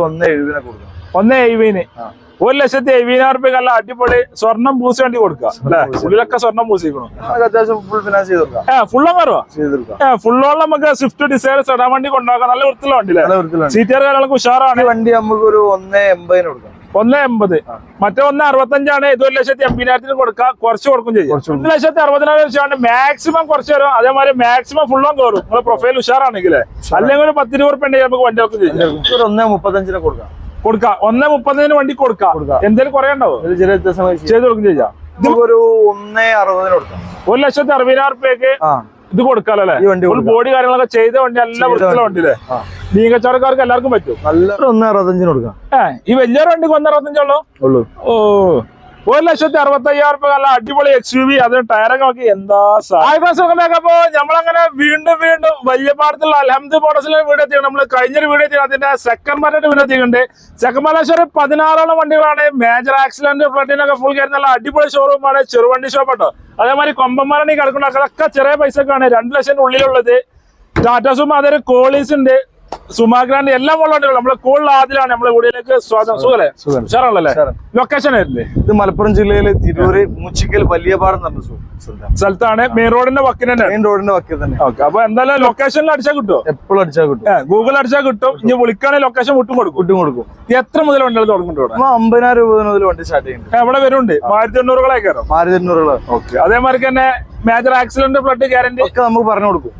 ഒന്ന് എഴുപതിനെ കൊടുക്കണം. ഒന്ന് എഴുപതിന്. ഒരു ലക്ഷത്തി എഴുപതിനായിരം റുപ്യ നല്ല അടിപൊളി സ്വർണം പൂസി വേണ്ടി കൊടുക്കുക. അല്ലെ? ഉള്ളിലൊക്കെ സ്വർണം പൂസിക്കണം അത്യാവശ്യം ഫുൾ ഫിനാൻസ് ചെയ്ത് കൊടുക്കാം. ഫുള്ളും വരുവാ? ഫുള്ളോളം നമുക്ക് സ്വിഫ്റ്റ് ഡിസൈർ സെഡാൻ വണ്ടി കൊണ്ടുപോകാം. നല്ല വൃത്തിയുള്ള വണ്ടി. സീറ്റർ കാര്യങ്ങളൊക്കെ ഉഷാറാണ്. വണ്ടി നമുക്ക് ഒരു ഒന്ന് എൺപതിന് കൊടുക്കാം. ഒന്ന് എൺപത്. മറ്റേ ഒന്ന് അറുപത്തഞ്ചാണ്. ഇത് ഒരു ലക്ഷത്തി എൺപതിനായിരത്തിന് കൊടുക്കുക കുറച്ച് കൊടുക്കും ചെയ്യും. ഒരു ലക്ഷത്തി അറുപതിനായിരം വെച്ചാണ് മാക്സിമം കുറച്ച് തരും അതേമാതിരി മാക്സിമം ഫുള്ളും കയറും നിങ്ങളെ പ്രൊഫൈൽ ഉഷാറാണെങ്കിൽ അല്ലെങ്കിൽ ഒരു പത്ത് രൂപ ഉണ്ടെങ്കിൽ നമുക്ക് വണ്ടി ഒക്കെ ചെയ്യും. ഒന്ന് മുപ്പത്തഞ്ചിന് കൊടുക്കാം. കൊടുക്കാം. ഒന്ന് മുപ്പതിന് വണ്ടി കൊടുക്കാം. എന്തെങ്കിലും കുറയണ്ടോ ഉണ്ടാവും? ചെയ്ത് കൊടുക്കും ചെയ്യാം. ഒരു ഒന്ന് അറുപതിന് കൊടുക്കാം. ഒരു ലക്ഷത്തി അറുപതിനായിരം റുപ്യക്ക് ഇത് കൊടുക്കാലോ ഫുൾ ബോഡി കാര്യങ്ങളൊക്കെ ചെയ്ത വണ്ടി നല്ല ചെയ്ത വൃത്തിയുള്ള വണ്ടി. അല്ലേ ആ. മീൻ എല്ലാവർക്കും പറ്റും. നല്ല ഒന്ന് അറുപത്തഞ്ചിന് കൊടുക്കാം. ഈ വലിയൊരു വണ്ടിക്ക് ഒന്ന് അറുപത്തഞ്ചുള്ളൂ ഉള്ളൂ. ഓ. ഒരു ലക്ഷത്തി അറുപത്തി അയ്യായിരം രൂപ നല്ല അടിപൊളി എക്സ് യു വി അതിന് ടയറൊക്കെ നോക്കി എന്താ അപ്പൊ നമ്മളങ്ങനെ വീണ്ടും വീണ്ടും വലിയ പാടത്തുള്ള അലഹമ്മദ് മോഡസിലെ വീട് എത്തിയാണ് നമ്മൾ കഴിഞ്ഞൊരു വീട് എത്തി അതിന്റെ സെക്കൻഡ് മാർക്കറ്റ് വീഡിയോ എത്തിയിട്ടുണ്ട്. സെക്കൻഡ് മാർക്കറ്റ് പതിനാറോളം വണ്ടികളാണ്. മേജർ ആക്സിഡന്റ് ഫ്ലഡിനൊക്കെ ഫുൾ കയറി. നല്ല അടിപൊളി ഷോറൂമാണ് ചെറുവണ്ടി ഷോപ്പ് കേട്ടോ അതേമാതിരി കൊമ്പന്മാരാണ് കിടക്കുന്ന അതൊക്കെ ചെറിയ പൈസക്കാണ്. രണ്ട് ലക്ഷത്തിന്റെ ഉള്ളിലുള്ളത് ടാറ്റാസും അതൊരു കോളീസ് ഉണ്ട്. സുമാഗ്രാൻഡ് എല്ലാം ഉള്ള വണ്ടികൾ നമ്മളെ കൂടുതൽ ആദ്യമാണ് നമ്മളെ കൂടിയിലേക്ക് സ്വാഗതം. സുഖല്ലേ? സുഖം. ഉഷാറാണല്ലേ ലൊക്കേഷൻ ആയിരുന്നില്ലേ ഇത് മലപ്പുറം ജില്ലയിലെ തിരൂര് മൂച്ചിക്കൽ വലിയ പാടം എന്ന് പറഞ്ഞ സ്ഥലത്താണ്. മെയിൻ റോഡിന്റെ വക്കിന് തന്നെ? മെയിൻ റോഡിന്റെ വക്കിൽ തന്നെ. ഓക്കെ. അപ്പൊ എന്തായാലും ലൊക്കേഷനിൽ അടിച്ചാൽ കിട്ടുമോ എപ്പോഴും അടിച്ചാൽ കിട്ടും. ഗൂഗിൾ അടിച്ചാൽ കിട്ടും. ഇനി വിളിക്കുകയാണെങ്കിൽ ലൊക്കേഷൻ വിട്ടും കൊടുക്കും. വിട്ടും കൊടുക്കും. എത്ര മുതൽ വണ്ടികൾ തുടങ്ങുന്നുണ്ട് അമ്പതിനായിരം രൂപ മുതൽ വണ്ടി സ്റ്റാർട്ട് ചെയ്യുന്നുണ്ട്. എവിടെ വരുന്നുണ്ട്? ആയിരത്തി എണ്ണൂറുകളായി കയറും. ആയിരത്തി എണ്ണൂറുകൾ ഓക്കെ. അതേമാതിരി തന്നെ മേജർ ആക്സിഡന്റ് ഫ്ലഡ് ഗ്യാരണ്ടി ഒക്കെ നമുക്ക് പറഞ്ഞു കൊടുക്കും.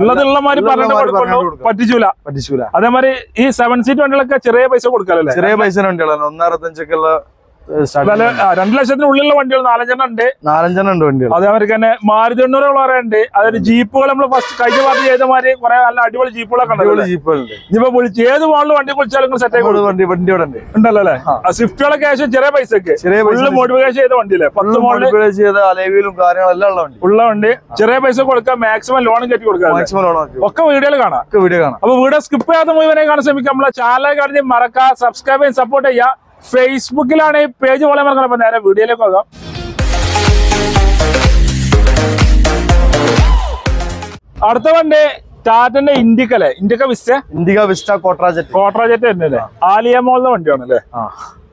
ഉള്ളതുള്ള മാതിരി പറഞ്ഞു. പറ്റിച്ചൂല. പറ്റിച്ചൂല. അതേമാതിരി ഈ സെവൻ സീറ്റ് വണ്ടികളൊക്കെ ചെറിയ പൈസ കൊടുക്കാമല്ലേ ചെറിയ പൈസ വണ്ടികളാണ്. ഒന്നറുപത്തഞ്ചൊക്കെ ഉള്ള രണ്ട് ലക്ഷത്തിനുള്ളിലുള്ള വണ്ടികൾ നാലഞ്ചെണ്ണം ഉണ്ട്. നാലഞ്ചെണ്ണം ഉണ്ട് വണ്ടികൾ. അതേമാതിരി തന്നെ മാരുതി എണ്ണൂറുകൾ പറയുന്നുണ്ട് അതായത് ജീപ്പുകൾ നമ്മൾ ഫസ്റ്റ് കഴിഞ്ഞ പാർട്ടി ചെയ്ത മാതിരി കുറെ നല്ല അടിപൊളി ജീപ്പുകളൊക്കെ അടിപൊളി ജീപ്പുകളുണ്ട്. ഇപ്പൊ വിളിച്ച് ഏത് മോഡൽ വണ്ടി വിളിച്ചാലും സെറ്റ് ആയി വണ്ടി വണ്ടി ഇവിടെ ഉണ്ട്. ഉണ്ടല്ലോ അല്ലേ? സ്വിഫ്റ്റുകളൊക്കെ ഏകദേശം ചെറിയ പൈസക്ക്. ചെറിയ പൈസ മോഡിഫിക്കേഷൻ ചെയ്ത വണ്ടിയില്ലേ? പത്ത് മോഡിഫിക്കേഷൻ മോഡിഫൈ ചെയ്ത അലേവിയിലും കാര്യങ്ങളെല്ലാം ഉള്ള വണ്ടി. ഉള്ള വണ്ടി. ചെറിയ പൈസ കൊടുക്കാം മാക്സിമം ലോണും കെട്ടി കൊടുക്കാം മാക്സിമം ലോൺ ഒക്കെ വീഡിയോയിൽ കാണാം. വീഡിയോ കാണാം. അപ്പൊ വീഡിയോ സ്കിപ്പ് ചെയ്യാതെ മുഴുവനെ കാണാൻ ശ്രമിക്കാം. നമ്മളെ ചാനൽ കാണാൻ മറക്കാം സബ്സ്ക്രൈബ് ചെയ്യാൻ സപ്പോർട്ട് ചെയ്യുക ഫേസ്ബുക്കിലാണ് ഈ പേജ് പോലെ മറക്കണം. അപ്പൊ നേരെ വീഡിയോയിലേക്ക് പോകാം. അടുത്ത വണ്ടി ടാറ്റന്റെ ഇൻഡിക്കല്ലേ ഇൻഡിക്ക വിസ്റ്റ? ഇന്ത്യക വിസ്റ്റ കോട്രാജറ്റ് കോട്രാജറ്റ് തന്നെയല്ലേ ആലിയ മോളിലെ വണ്ടിയാണല്ലേ?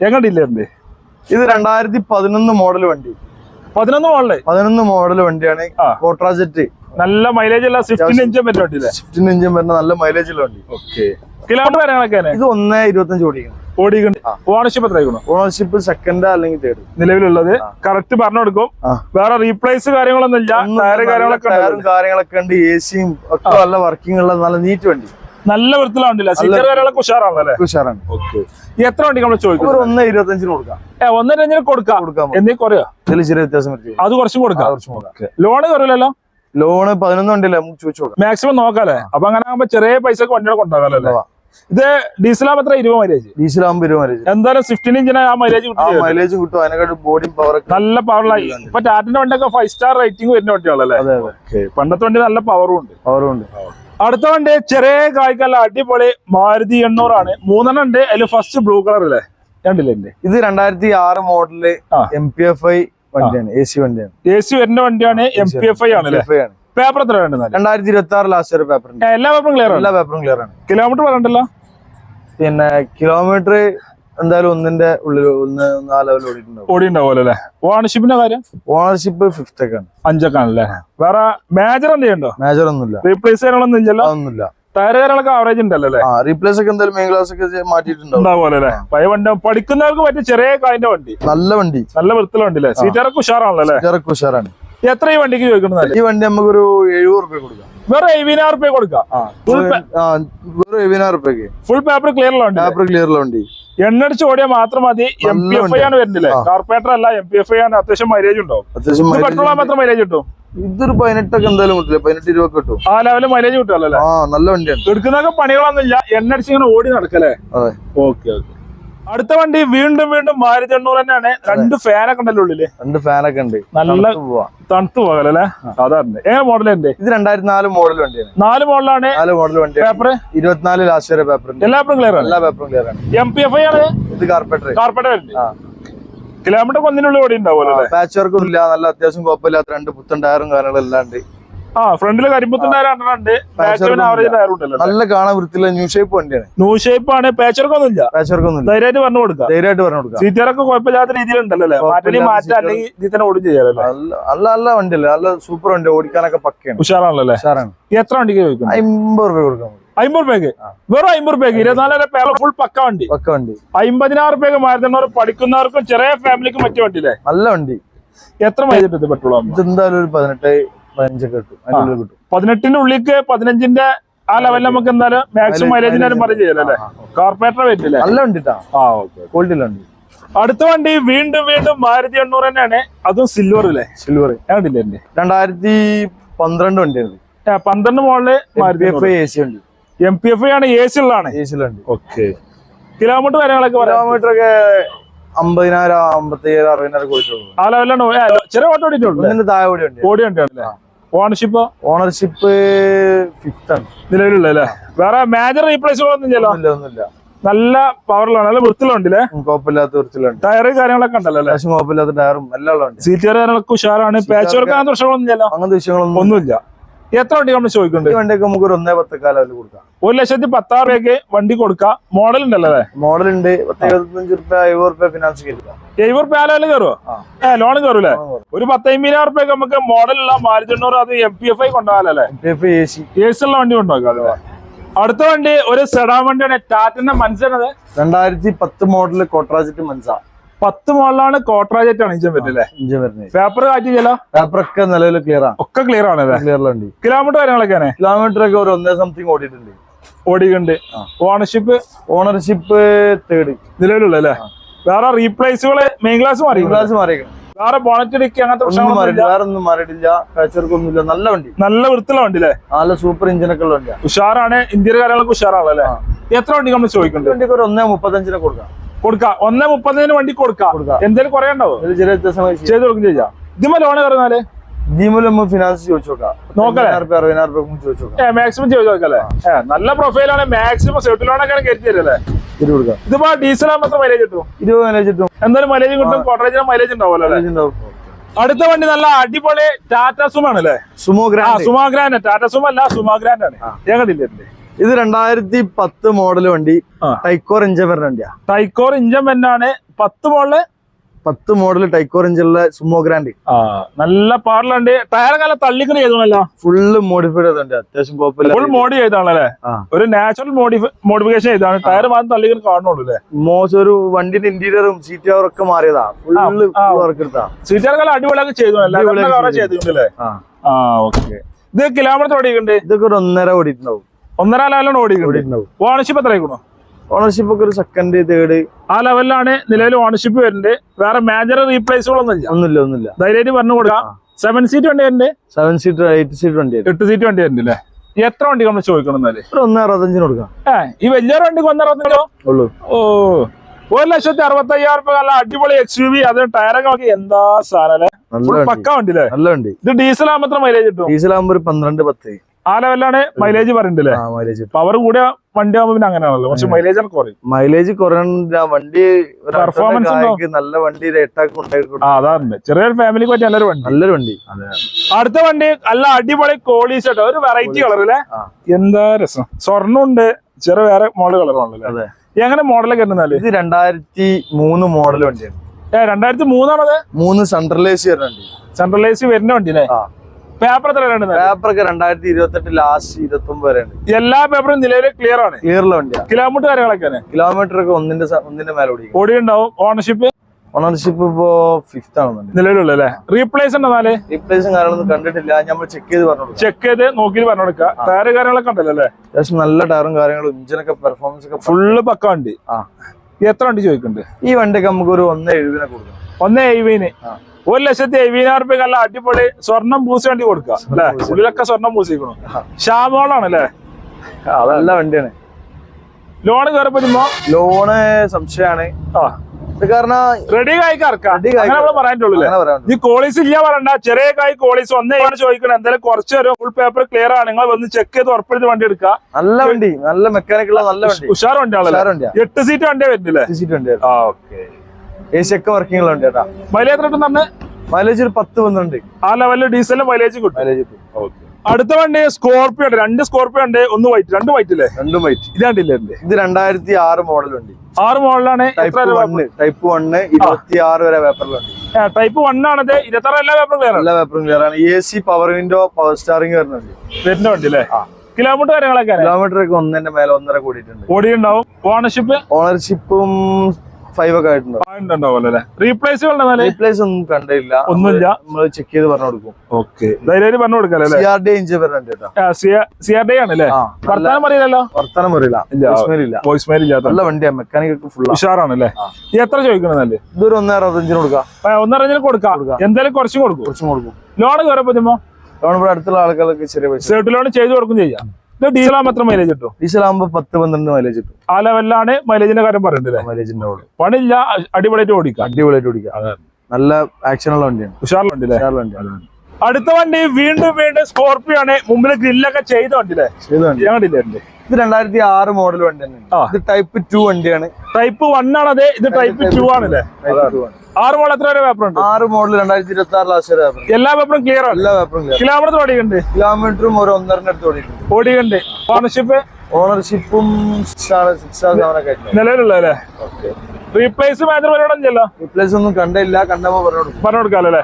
എങ്ങനെ ഇല്ലേ ഇത് രണ്ടായിരത്തി പതിനൊന്ന് മോഡൽ വണ്ടി. പതിനൊന്ന് മോഡൽ പതിനൊന്ന് മോഡൽ വണ്ടിയാണ്. കോട്രാജറ്റ് നല്ല മൈലേജ് ഉള്ള സ്വിഫ്റ്റിന്റെ എഞ്ചിൻ പറ്റുന്ന വണ്ടി സ്വിഫ്റ്റിന് എഞ്ചിൻ വരുന്ന നല്ല മൈലേജ് ഉള്ള വണ്ടി. ഓക്കെ കിലോമീറ്റർ കാര്യങ്ങളൊക്കെ ഇത് ഒന്ന് ഇരുപത്തഞ്ച് ഓടിക്കണം. ഓണർഷിപ്പ് എത്രയായിരുന്നു ഓണർഷിപ്പ് സെക്കൻഡ് അല്ലെങ്കിൽ തേർഡ് നിലവിലുള്ളത്. കറക്റ്റ് പറഞ്ഞു കൊടുക്കും വേറെ റീപ്ലേസ് കാര്യങ്ങളൊന്നും ഇല്ല ടയറ് കാര്യങ്ങളൊക്കെ. കാര്യങ്ങളൊക്കെ ഉണ്ട്. എ സിയും ഒക്കെ നല്ല വർക്കിംഗ് ഉള്ള നല്ല നീറ്റ് വണ്ടി. നല്ല വൃത്തിയുള്ള വണ്ടിയില്ല. സീറ്റർ കാര്യങ്ങളൊക്കെ ഉഷാറാണല്ലേ ഉഷാറാണ്. ഓക്കെ എത്ര വണ്ടി നമ്മൾ ഒരു ചോദിക്കും ഒന്ന് ഇരുപത്തഞ്ചിന് കൊടുക്കാം. ഏ ഒന്നര അഞ്ചിന് കൊടുക്കാം. കുറയോ? ഇതിൽ ചെറിയ വ്യത്യാസം അത് കുറച്ചും കൊടുക്കാം. കുറച്ച് കൊടുക്കാം. ലോണ് കുറവില്ലല്ലോ ലോണ് പതിനൊന്ന് നമുക്ക് ചോദിച്ചു മാക്സിമം നോക്കാല്ലേ അപ്പൊ അങ്ങനെ ആകുമ്പോ ചെറിയ പൈസക്ക് വണ്ടികൾ കൊണ്ടാകാലോ. ഇത് ഡീസലാ എത്ര ഇരുപത് മൈലേജ് ഡീസൽ ആകുമ്പോൾ ഇരുപത് മൈലേജ് എന്തായാലും ഫിഫ്റ്റീൻ ഇഞ്ചിന് ആ മൈലേജ് കിട്ടും മൈലേജ് കിട്ടും. അതിനെക്കാട്ട് ബോഡി പവർ നല്ല പവറുള്ളായി ഇപ്പൊ ടാറ്റിന്റെ വണ്ടിയൊക്കെ ഫൈവ് സ്റ്റാർ റേറ്റിംഗ് വരുന്ന വണ്ടിയാണല്ലേ പണ്ടത്തെ വണ്ടി നല്ല പവറും ഉണ്ട്. പവറും ഉണ്ട്. അടുത്ത വണ്ടി ചെറിയ കായ്ക്കല്ല അടിപൊളി മാരുതി എണ്ണൂറാണ്. മൂന്നെണ്ണം ഉണ്ട്. അതിൽ ഫസ്റ്റ് ബ്ലൂ കളർ അല്ലേ? രണ്ടില്ലേ എന്റെ ഇത് രണ്ടായിരത്തി ആറ് model M P F I വണ്ടിയാണ്. എ സി വണ്ടിയാണ്. എ സി വരുന്ന വണ്ടിയാണ് എം പി എഫ് ഐ ആണ് ആണ്. പേപ്പർ എത്ര രണ്ടായിരത്തി ഇരുപത്തി ആറ് ലാസ്റ്റ് വരെ പേപ്പർ എല്ലാ പേപ്പറും ക്ലിയർ എല്ലാ പേപ്പറും ക്ലിയർ ആണ്. കിലോമീറ്റർ പറഞ്ഞിട്ടില്ല? പിന്നെ കിലോമീറ്റർ എന്തായാലും ഒന്നിന്റെ ഉള്ളിൽ ഒന്ന് ആ ലെവൽ ഓടിയിട്ടുണ്ടാവും. ഓടി ഉണ്ടാവുമല്ലോ അല്ലേ? ഓണർഷിപ്പിന്റെ കാര്യം? ഓണർഷിപ്പ് ഫിഫ്ത് ഒക്കെ ആണ്. അഞ്ചൊക്കെ ആണല്ലേ വേറെ മേജർ എന്ത് ചെയ്യണ്ടോ? മേജർ ഒന്നുമില്ല. റീപ്ലേസ് ചെയ്യാനൊന്നും ഇല്ലല്ലോ? അതൊന്നുമില്ല. ടയർ കാര്യങ്ങളൊക്കെ ആവറേജ് ഉണ്ടല്ലോ അല്ലേ? ആ റീപ്ലേസ് ഒക്കെ എന്തായാലും മെയിൻ ക്ലാസ് ഒക്കെ മാറ്റിയിട്ടുണ്ട് മാറ്റിയിട്ടുണ്ടാവും. അല്ലേ? പഴയ വണ്ടി പഠിക്കുന്നവർക്ക് പറ്റിയ ചെറിയ കാലിന്റെ വണ്ടി. നല്ല വണ്ടി. നല്ല വൃത്തിയുള്ള വണ്ടി അല്ലേ സീറ്ററൊക്കെ ഉഷാറാണല്ലോ അല്ലേ? ഉഷാറാണ്. എത്ര ഈ വണ്ടിക്ക് ചോദിക്കുന്നത് ഈ വണ്ടി നമുക്കൊരു എഴുപത് റുപ്യ കൊടുക്കാം. വേറെ എഴുപതിനായിരം റുപ്യ കൊടുക്കാം? വെറും എഴുപതിനായിരം റുപ്യക്ക്. Full paper clear paper clear എണ്ണടിച്ച് ഓടിയാൽ മാത്രം മതി. എം പി എഫ് ഐ ആണ് വരുന്നില്ലേ. കാർപ്പറേറ്റർ അല്ല എം പി എഫ് ഐ ആണ്. അത്യാവശ്യം മൈലേജ് ഉണ്ടോ അത്യാവശ്യം പെട്രോൾ മാത്രം മൈലേജ് കിട്ടും? ഇതൊരു പതിനെട്ടൊക്കെ എന്തായാലും കിട്ടില്ല. പതിനെട്ട് ഇരുപത് കിട്ടും. ആ ലെവലിൽ മൈലേജ് കിട്ടുമല്ലോ അല്ലേ ആ നല്ല വണ്ടിയാണ്. എടുക്കുന്നതൊക്കെ പണികളൊന്നും ഇല്ല എണ്ണടിച്ച് ഇങ്ങനെ ഓടി നടക്കല്ലേ? ഓക്കെ ഓക്കെ അടുത്ത വണ്ടി വീണ്ടും വീണ്ടും മാരുതി എണ്ണൂറ് തന്നെയാണ്. രണ്ട് ഫാനൊക്കെ ഉണ്ടല്ലോ ഉള്ളിൽ. രണ്ട് ഫാനൊക്കെ ഉണ്ട്. നല്ല തണുത്ത് പോകലല്ലേ സാധാരണ. മോഡൽ ഉണ്ട് ഇത് രണ്ടായിരത്തി നാല് മോഡൽ വണ്ടിയാണ്. നാല് മോഡലാണ് നാല് മോഡൽ വണ്ടി. പേപ്പർ ഇരുപത്തിനാല് ലാസ്റ്റ് വരെ പേപ്പർ എല്ലാ പേപ്പറും ക്ലിയർ എല്ലാ പേപ്പറും ക്ലിയർ ആണ്. എം പി എഫ് ഐ ആണ്? ഇത് കാർപ്പറ്റർ കാർപ്പറ്റർ ആ. കിലോമീറ്റർ ഒന്നിനുള്ളിൽ ഓടി ഉണ്ടാവുമല്ലോ പാച്ച് വർക്കും ഇല്ല. നല്ല അത്യാവശ്യം കുഴപ്പമില്ലാത്ത രണ്ട് പുത്തൻ ടയറും കാര്യങ്ങളും എല്ലാം ഉണ്ട്. ഫ്രണ്ടിൽ കരിമ്പത്തിന്റെ രണ്ടെണ്ണം ഉണ്ട് Patch work ആവറേജ് ഒന്നുമില്ല. ടയർ ഉണ്ടല്ലോ നല്ല കാണാൻ വൃത്തിയുള്ള ന്യൂ ഷേപ്പ് വണ്ടിയാണ്. ന്യൂ ഷേപ്പ് ആണ്. പേച്ചർക്കൊന്നും ഇല്ല പാച്ചവർക്കൊന്നുമില്ല ധൈര്യമായിട്ട് പറഞ്ഞു കൊടുക്കാം. ധൈര്യമായിട്ട് പറഞ്ഞു കൊടുക്കാം. സീറ്ററൊക്കെ കുഴപ്പമില്ലാത്ത രീതിയിലുണ്ടല്ലോ മാറ്റി മാറ്റം അല്ലെങ്കിൽ ഇതിൽ തന്നെ ഓടും ചെയ്യാലോ നല്ല നല്ല വണ്ടിയല്ലേ? നല്ല സൂപ്പർ വണ്ടി. ഓടിക്കാനൊക്കെ പക്കയാണ്. ഉഷാറാണല്ലോ അല്ലേ? ഉഷാറാണ്. എത്ര വണ്ടിക്ക് ചോദിക്കും അമ്പത് രൂപ കൊടുക്കാം. അമ്പത് രൂപയ്ക്ക് ആ. വെറും അമ്പത് രൂപയ്ക്ക് ഇരുപത്തിനാലര പേല ഫുൾ പക്ക വണ്ടി. പക്ക വണ്ടി. അമ്പതിനായിരം രൂപയ്ക്ക് മാരുന്നവർ പഠിക്കുന്നവർക്കും ചെറിയ ഫാമിലിക്കും പറ്റിയ വണ്ടിയില്ലേ? നല്ല വണ്ടി. എത്ര മൈലേജ് പെട്രോൾ എന്തായാലും ഒരു പതിനെട്ട് പതിനഞ്ചൊക്കെ കിട്ടും. അതിന്റെ ഉള്ളിൽ കിട്ടും. പതിനെട്ടിന്റെ ഉള്ളിലേക്ക് പതിനഞ്ചിന്റെ ആ ലെവലിൽ നമുക്ക് എന്തായാലും മാക്സിമം മൈലേജ് മൈലേജിനാരും പറയും ചെയ്യാലോ അല്ലേ? ആ, ആ. കോർപ്പറേറ്റർ വരില്ലേ നല്ല വണ്ടിട്ടാ ആ ഓക്കെ ക്വാളിറ്റി അടുത്ത വണ്ടി വീണ്ടും വീണ്ടും മാരുതി എണ്ണൂറ് തന്നെയാണ്. അതും സിൽവർ അല്ലേ സിൽവർ കണ്ടില്ലേ എന്റെ രണ്ടായിരത്തി പന്ത്രണ്ട് വണ്ടിയാണ് പന്ത്രണ്ട് മോളിൽ എ സി ഉണ്ട്. എം പി എഫ് ആണ് എ സി ഉള്ളതാണ് എ സി ഉണ്ട് ഓക്കെ. കിലോമീറ്റർ കാര്യങ്ങളൊക്കെ കിലോമീറ്റർ ഒക്കെ അമ്പതിനായിരം അമ്പത്തി ഏഴ് അറുപതിനായിരം ആ ലെവലാണ് ചെറിയ ഓട്ടോ ഓടിയിട്ടുണ്ട് താഴെ ഓടി ഓടിയുണ്ട് ഓടി ഓണർഷിപ്പ് ഓണർഷിപ്പ് ഫിഫ്ത്ത് ആണ്. നിലവിലുള്ള അല്ലേ വേറെ മേജർ റീപ്ലേസുകളൊന്നും ഒന്നുമില്ല ഒന്നുമില്ല. നല്ല പവറിലാണ് നല്ല വൃത്തിലുണ്ടല്ലേ? കുഴപ്പമില്ലാത്ത വൃത്തിലുണ്ട്. ടയറ് കാര്യങ്ങളൊക്കെ ഉണ്ടല്ലോ അല്ലേ? കുഴപ്പമില്ലാത്ത ടയറും എല്ലാം സീറ്റ് കാര്യങ്ങളൊക്കെ ഉഷാറാണ്. പാച്ച് വർക്ക് അങ്ങനത്തെ പ്രശ്നങ്ങളൊന്നും ഇല്ല അങ്ങനത്തെ വിഷയങ്ങളൊന്നും ഒന്നുമില്ല. എത്ര വണ്ടി നമ്മൾ ചോദിക്കുന്നുണ്ട്? വണ്ടിയൊക്കെ നമുക്ക് ഒരു ഒന്നേ പത്ത് കാലം കൊടുക്കാം. ഒരു ലക്ഷത്തി പത്താറ് രൂപയ്ക്ക് വണ്ടി കൊടുക്കാം. മോഡൽ ഉണ്ടല്ലോ അല്ലേ? മോഡൽ ഉണ്ട് പത്ത് എഴുപത്തഞ്ച് റുപ്യ എഴുപത് റുപ്യ ഫിനാൻസ് എഴുപത് റുപ്യ ആലോചന കയറുമോ. ഏ ലോൺ കയറൂലേ ഒരു പത്തമ്പതിനായിരം റുപ്യ നമുക്ക് മോഡലുള്ള മാരുതി അത് എം പി എഫ് ഐ കൊണ്ടുപോകാലല്ലേ എഫ് എ സി ഉള്ള വണ്ടി കൊണ്ടുപോകാം അടുത്ത വണ്ടി ഒരു സെഡാ വണ്ടിയാണ് ടാറ്റന്റെ മനസ്സാണത് രണ്ടായിരത്തി പത്ത് മോഡൽ കോട്രാജറ്റ് മൻസ. പത്ത് മുകളിലാണ് കോട്ടറാജറ്റ് ആണ് ഇഞ്ചൻ പറ്റില്ലേ? ഇഞ്ചൻ വരുന്നത്. പേപ്പർ കാറ്റില്ല പേപ്പറൊക്കെ നിലവിൽ ക്ലിയർ ആണ്. ഒക്കെ ക്ലിയർ ആണല്ലേ? ക്ലിയറിലുണ്ട് കിലോമീറ്റർ കാര്യങ്ങളൊക്കെ കിലോമീറ്റർ ഒക്കെ ഒരു ഒന്നേ സംതിങ് ഓടിയിട്ടുണ്ട്. ഓടിയിട്ടുണ്ട്. ഓണർഷിപ്പ് ഓണർഷിപ്പ് തേർഡ് നിലവിലുള്ള അല്ലേ? വേറെ റീപ്ലേസുകൾ മെയിൻ ക്ലാസ് മാറി ക്ലാസ് മാറിയേക്കണം വേറെ ബോണറ്റ് അടിക്കുക അങ്ങനത്തെ ഒന്നും പ്രശ്നങ്ങളൊന്നും മാറിയില്ല വേറെ ഒന്നും മാറിയിട്ടില്ല. കാച്ചവർക്കൊന്നുമില്ല നല്ല വണ്ടി. നല്ല വൃത്തിയുള്ള വണ്ടി അല്ലേ നല്ല സൂപ്പർ എഞ്ചിനൊക്കെ ഉള്ള വണ്ടിയാണ് ഉഷാറാണ്. ഇന്ത്യയിലെ കാര്യങ്ങളൊക്കെ ഉഷാറാണല്ലേ? എത്ര വണ്ടി നമ്മൾ ചോദിക്കുന്നുണ്ട്? വണ്ടിക്ക് ഒരു ഒന്നേ മുപ്പത്തഞ്ചിനെ കൊടുക്കാം. കൊടുക്കാം. ഒന്നേ മുപ്പതിന് വണ്ടി കൊടുക്കാം. എന്തേലും കുറേ ഉണ്ടാവോ? ചെറിയ ചെയ്ത് കൊടുക്കും ചെയ്യാം. ഇതിമ ലോൺ കയറുന്നാൽ ഇതിമൂലം ഫിനാൻസ് ചോദിച്ചു നോക്കാം നോക്കാം മാക്സിമം നോക്കല്ലേ നല്ല പ്രൊഫൈലാണ് മാക്സിമം സെട്ടിൽ ലോണൊക്കെ കയറ്റി തരല്ലേ ഇതിപ്പോ ഡീസൽ ആകുമ്പോൾ മൈലേജ് കിട്ടും? ഇരുപത് മൈലേജ് കിട്ടും. എന്തായാലും മൈലേജ് കിട്ടും കോട്ടറേജിന് മൈലേജ് ഉണ്ടാവുമല്ലോ അടുത്ത വണ്ടി നല്ല അടിപൊളി ടാറ്റ സുമ ആണ് അല്ലേ Sumo Grand Sumo Grand Tata Sumo അല്ല സുമാ ഗ്രാൻഡ് ആണ്. ഞാൻ കണ്ടില്ലേ? ഇത് രണ്ടായിരത്തി പത്ത് മോഡൽ വണ്ടി ടൈക്കോർ ഇഞ്ചൻ വരുന്ന വണ്ടിയാ. ടൈക്കോർ ഇഞ്ചൻ പെന്നാണ് പത്ത് മോഡൽ പത്ത് മോഡൽ ടൈക്കോർ ഇഞ്ചിലുള്ള സുമോ ഗ്രാൻഡ് നല്ല പാടലുണ്ട് ടയർ നല്ല തള്ളിക്കണ ചെയ്തോണല്ലോ ഫുള്ള് മോഡിഫൈഡ് ചെയ്തോണ്ട് അത്യാവശ്യം കുഴപ്പമില്ല ഫുൾ മോഡി ചെയ്താണല്ലേ ഒരു നാച്ചുറൽ മോഡിഫൈ മോഡിഫിക്കേഷൻ ചെയ്താണ് ടയർ മാത്രം തള്ളിക്കണ കാണുള്ളൂ അല്ലേ? മോശം ഒരു വണ്ടിന്റെ ഇന്റീരിയറും സീറ്റ് കവർ ഒക്കെ മാറിയതാ. ഫുള്ള്. വർക്ക് എടുത്താ. സീറ്റ് കവർ അടിപൊളിയൊക്കെ ചെയ്തു ചെയ്തിട്ടുണ്ടല്ലേ ആ. ഓക്കെ ഇത് കിലോമീറ്റർ ഓടിയിട്ടുണ്ട്? ഇതൊക്കെ ഒരു ഒന്നര ഓടിയിട്ടുണ്ടാവും. ഒന്നര ലെവലാണ് ഓടിയിട്ടുണ്ടാവും. ഓണർഷിപ്പ് എത്ര ആയിക്കണോ ഓണർഷിപ്പ് ഒക്കെ ഒരു സെക്കൻഡ് തേർഡ് ആ ലെവലിലാണ് നിലവിൽ ഓണർഷിപ്പ് വരുന്നത്. വേറെ മേജർ റീപ്ലേസുകളൊന്നും ഒന്നുമില്ല ഒന്നുമില്ല. ധൈര്യമായിട്ട് പറഞ്ഞു കൊടുക്കാം. സെവൻ സീറ്റ് വണ്ടി വരുന്നത്? സെവൻ സീറ്റ് എയ്റ്റ് സീറ്റ് വണ്ടി. എട്ട് സീറ്റ് വണ്ടി വരുന്നില്ല അല്ലേ? എത്ര വണ്ടി നമ്മൾ ചോദിക്കണം എന്നാൽ? ഒന്ന് അറുപത്തഞ്ചിന് കൊടുക്കാം. ഏ ഈ വലിയൊരു വണ്ടിക്ക് ഒന്നര ഉള്ളൂ. ഓ ഒരു ലക്ഷത്തി അറുപത്തി അയ്യായിരം രൂപ നല്ല അടിപൊളി എക്സ് യു വി അതിന് ടയറൊക്കെ നോക്കി എന്താ സാധനം അല്ലേ? പക്ക വണ്ടി അല്ലേ? നല്ല വണ്ടി. ഇത് ഡീസൽ ആകുമ്പോൾ മൈലേജ് കിട്ടും? ഡീസൽ ആകുമ്പോൾ ഒരു പന്ത്രണ്ട് പത്ത്. ആ ലെവലാണ് മൈലേജ് പറയണ്ടല്ലേ മൈലേജ് പവർ കൂടിയ വണ്ടി ആകുമ്പോ പിന്നെ അങ്ങനെയാണല്ലോ. പക്ഷെ മൈലേജ് കുറയും. മൈലേജ് കുറയണ്ട വണ്ടി? കായ്ക്ക് നല്ല വണ്ടി അതാണ് ചെറിയൊരു ഫാമിലിക്ക് പറ്റിയ നല്ലൊരു വണ്ടി. നല്ലൊരു വണ്ടി. അടുത്ത വണ്ടി നല്ല അടിപൊളി കോളീസ് കേട്ടോ ഒരു വെറൈറ്റി കളർ അല്ലേ എന്താ രസം? സ്വർണം ഉണ്ട് ചെറിയ വേറെ മോഡൽ കളറാണല്ലോ അതെ. എങ്ങനെ മോഡലൊക്കെ ഉണ്ടെന്നാൽ ഇത് രണ്ടായിരത്തി മൂന്ന് മോഡൽ വണ്ടിയാണ്. രണ്ടായിരത്തി മൂന്നാണത് മൂന്ന് സെൻട്രലൈസ് വരുന്ന വണ്ടി. സെൻട്രലൈസ് വരുന്ന വണ്ടി അല്ലേ പേപ്പർ പേപ്പർ രണ്ടായിരത്തി ഇരുപത്തെട്ട് ലാസ്റ്റ് ഇരുപത്തി ഒമ്പത് വരെ ഉണ്ട്. എല്ലാ പേപ്പറും നിലവിലെ ക്ലിയർ ആണ്. ക്ലിയറുള്ള വണ്ടിയാണ് കിലോമീറ്റർ കാര്യങ്ങളൊക്കെ കിലോമീറ്റർ ഒക്കെ ഒന്നിന്റെ ഒന്നിന്റെ മേലെ ഓടി ഓടി ഉണ്ടാവും ഓണർഷിപ്പ് ഓണർഷിപ്പ് ഇപ്പോ ഫിഫ്ത് ആണെന്നുണ്ട് നിലവിലുള്ള അല്ലേ? റീപ്ലേസ് ഉണ്ടെന്നാൽ റീപ്ലേസും കാര്യങ്ങളൊന്നും കണ്ടിട്ടില്ല. നമ്മൾ ചെക്ക് ചെയ്ത് പറഞ്ഞു ചെക്ക് ചെയ്ത് നോക്കി പറഞ്ഞു കൊടുക്കുക ടയർ കാര്യങ്ങളൊക്കെ ഉണ്ടല്ലോ അല്ലേ? അത്യാവശ്യം നല്ല ടയറും കാര്യങ്ങളും ഇഞ്ചിനൊക്കെ പെർഫോമൻസ് ഒക്കെ ഫുള്ള് പക്ക വണ്ടി. ആ. എത്ര വണ്ടി ചോദിക്കുന്നുണ്ട്? ഈ വണ്ടിയൊക്കെ നമുക്ക് ഒരു ഒന്ന് എഴുപതിനെ കൊടുക്കാം ഒന്ന് എഴുപതിന്. ആ. ഒരു ലക്ഷത്തി എഴുപതിനായിരം റുപ്യ നല്ല അടിപൊളി സ്വർണം പൂസി വണ്ടി കൊടുക്കുക അല്ലെ? ഉള്ളിലൊക്കെ സ്വർണം പൂസിക്കണം. ഷാമോളാണ് അല്ലേ? അതല്ല വണ്ടിയാണ്. ലോണ് കയറിപ്പോ ലോണ് സംശയമാണ് ആ. കാരണം റെഡി കായ് പറയാനുള്ളൂ ഈ കോളീസ് ഇല്ല പറയണ്ട. ചെറിയ കായ് കോളീസ് ഒന്നേ ചോദിക്കണം എന്തായാലും കുറച്ച് തരും ഫുൾ പേപ്പർ ക്ലിയർ ആണ്. നിങ്ങൾ വന്ന് ചെക്ക് ചെയ്ത് ഉറപ്പെടുത്ത് വണ്ടി എടുക്കുക. നല്ല വണ്ടി. നല്ല മെക്കാനിക്കുള്ള നല്ല വണ്ടി. ഉഷാർ വണ്ടിയാണല്ലോ? എട്ട് സീറ്റ് വണ്ടിയാ വരുന്നില്ലേ സീറ്റ് വണ്ടി ആ ഓക്കെ എ സി ഒക്കെ വർക്കിംഗ് ഉള്ള വണ്ടി മൈലേജ് എത്ര കിട്ടും മൈലേജ് ഒരു പത്ത് പന്ത്രണ്ട്. ആ ലെവലിൽ ഡീസലും മൈലേജ് കിട്ടും. മൈലേജ് കിട്ടും. ഓക്കെ അടുത്ത വണ്ടി സ്കോർപ്പിയോ ഉണ്ട്. രണ്ട് സ്കോർപ്പിയോ ഉണ്ട്. ഒന്ന് വൈറ്റ് രണ്ട് വൈറ്റ് അല്ലേ രണ്ടും വൈറ്റ് ഇതാണ്ടില്ലേ രണ്ടില്ലേ ഇത് രണ്ടായിരത്തി ആറ് മോഡൽ ആറ് മോഡലാണ് ടൈപ്പ് വണ്ണ് വണ്ണ് ഇരുപത്തി ആറ് വരെ പേപ്പറിലുണ്ട് ടൈപ്പ് വൺ ആണത്. ഇരുപത്താറ് എല്ലാ പേപ്പറും ക്ലിയർ എല്ലാ പേപ്പറും ക്ലിയർ ആണ്. A C power window power steering വരുന്നുണ്ട്. വരുന്ന വണ്ടി അല്ലേ? കിലോമീറ്റർ കാര്യങ്ങളൊക്കെ കിലോമീറ്റർ ഒക്കെ ഒന്നിന്റെ മേലെ ഒന്നര കൂടിയിട്ടുണ്ട്. ഓടി ഓണർഷിപ്പ് ഓണർഷിപ്പും ഫൈവ് ഒക്കെ ആയിട്ടുണ്ട്. ഉണ്ടാവും റീപ്ലേസ് ഒന്നും കണ്ടില്ല. ഒന്നുമില്ല. നമ്മൾ ചെക്ക് ചെയ്ത് പറഞ്ഞു കൊടുക്കും. ഓക്കെ പറഞ്ഞു കൊടുക്കല്ലേ സി ആർ ഡി ഇഞ്ച് വരുന്നുണ്ട് സി ആർ ഡി ആണ് അല്ലേ? ആ വർത്താനം പറയില്ലല്ലോ? ഇല്ല. voicemail ഇല്ല. വോയിസ് മെയിൽ ഇല്ലാത്ത നല്ല വണ്ടിയാ മെക്കാനിക് ഒക്കെ ഫുള്ളാ ഉഷാറാണ് അല്ലേ എത്ര ഇതൊരു അറുപത്തഞ്ചിന് കൊടുക്കാം. കൊടുക്കാം. കൊടുക്കാം. എന്തായാലും കുറച്ചും കൊടുക്കും. കുറച്ചും കൊടുക്കും. ലോൺ കയറി പറ്റുമ്പോ ലോൺ ഇവിടെ അടുത്തുള്ള ആൾക്കാർക്ക് ചെറിയ പൈസ. സേർട്ട് ലോൺ ചെയ്ത് കൊടുക്കും ചെയ്യാം. ഇത് മാത്രം മൈലേജ് കിട്ടും? ഡീസൽ ആകുമ്പോൾ പത്ത് പന്ത്രണ്ട് മൈലേജ് കിട്ടും. ആ ലെവലിലാണ് മൈലേജിന്റെ കാര്യം പറയണ്ടല്ലേ മൈലേജിന്റെ ഓട് പണില്ല അടിപൊളിയായിട്ട് ഓടിക്കാം. അടിപൊളിയായിട്ട് ഓടിക്കാം. നല്ല ആക്ഷനുള്ള വണ്ടിയാണ്. ഉഷാറിലുണ്ടല്ലേ ഉഷാറുള്ള വണ്ടിയാണ്. അടുത്ത വണ്ടി വീണ്ടും വീണ്ടും സ്കോർപ്പിയോ ആണ്. മുമ്പിൽ ഗ്രില്ലൊക്കെ ചെയ്ത വണ്ടില്ലേ ചെയ്ത വണ്ടി. ഞാൻ കണ്ടില്ലേ? ഇത് രണ്ടായിരത്തി ആറ് മോഡൽ വണ്ടി തന്നെയാണ് ഇത് ടൈപ്പ് ടു വണ്ടിയാണ്. ടൈപ്പ് വൺ ആണത് ഇത് ടൈപ്പ് ടു ആണല്ലേ? ആറ് മോഡൽ എത്ര വരെ പേപ്പർ ഉണ്ട്? ആറ് മോഡൽ രണ്ടായിരത്തി ഇരുപത്തി ആറ് ലാസ്റ്റ് വരെ പേപ്പർ എല്ലാ പേപ്പറും ക്ലിയർ ആണ്. എല്ലാ പേപ്പറും കിലോമീറ്റർ ഓടിയുണ്ട് കിലോമീറ്ററും ഒരു ഒന്നരന്റെ അടുത്ത് ഓടിയിട്ടുണ്ട്. ഓടിയുണ്ട് ഓണർഷിപ്പ് ഓണർഷിപ്പും ആണ് ആണ് നിലവിലുള്ളതല്ലേ റീപ്ലേസ് മാത്രം പരിപാടിയല്ലോ റീപ്ലേസ് ഒന്നും കണ്ടില്ല. കണ്ടപ്പോ പറഞ്ഞു കൊടുക്കും. പറഞ്ഞു കൊടുക്കാല്ലേ അല്ലേ?